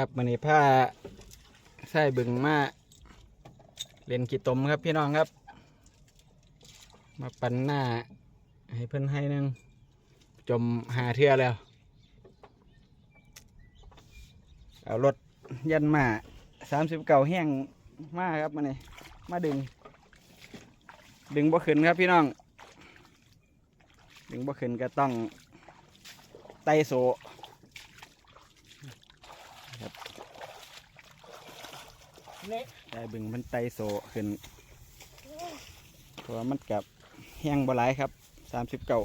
ครับมันนี้ผ้าใส่บึงมาเล่นกีตมครับพี่น้องครับ มาปั่นหน้า ให้เพิ่นให้นึงจมหาเทือแล้ว เอารถยันมาสามสิบเก่าแห้งมากครับมันนี่มาดึง ดึงบ่ขึ้นครับพี่น้อง ดึงบ่ขึ้นก็ต้องไตโซ ได้บึงมันไตโซขึ้นเพราะว่ามันกับแห้งบหลายครับสามสิบเก้า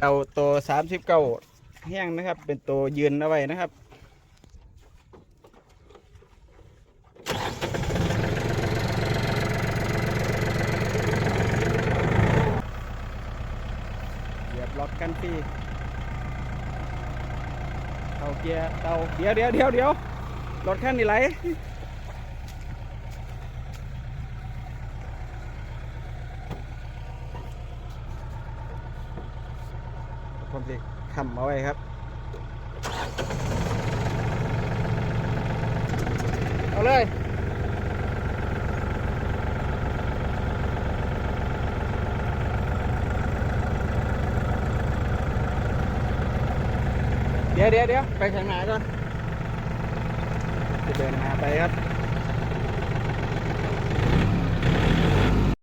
เอาตัวสามสิบเก้าแห้งนะครับ เป็นตัวยืนเอาไว้นะครับเหยียบล็อกกันฟรี เตาเกียร์เตาเดี๋ยวเดี๋ยวเดี๋ยวเดี๋ยวรถคันนี้ไหลผมจะทำเอาไว้ครับเอาเลย เดี๋ยวเดี๋ยวเดี๋ยวไปข้างหน้าก่อนจะเดินหน้าไปครับ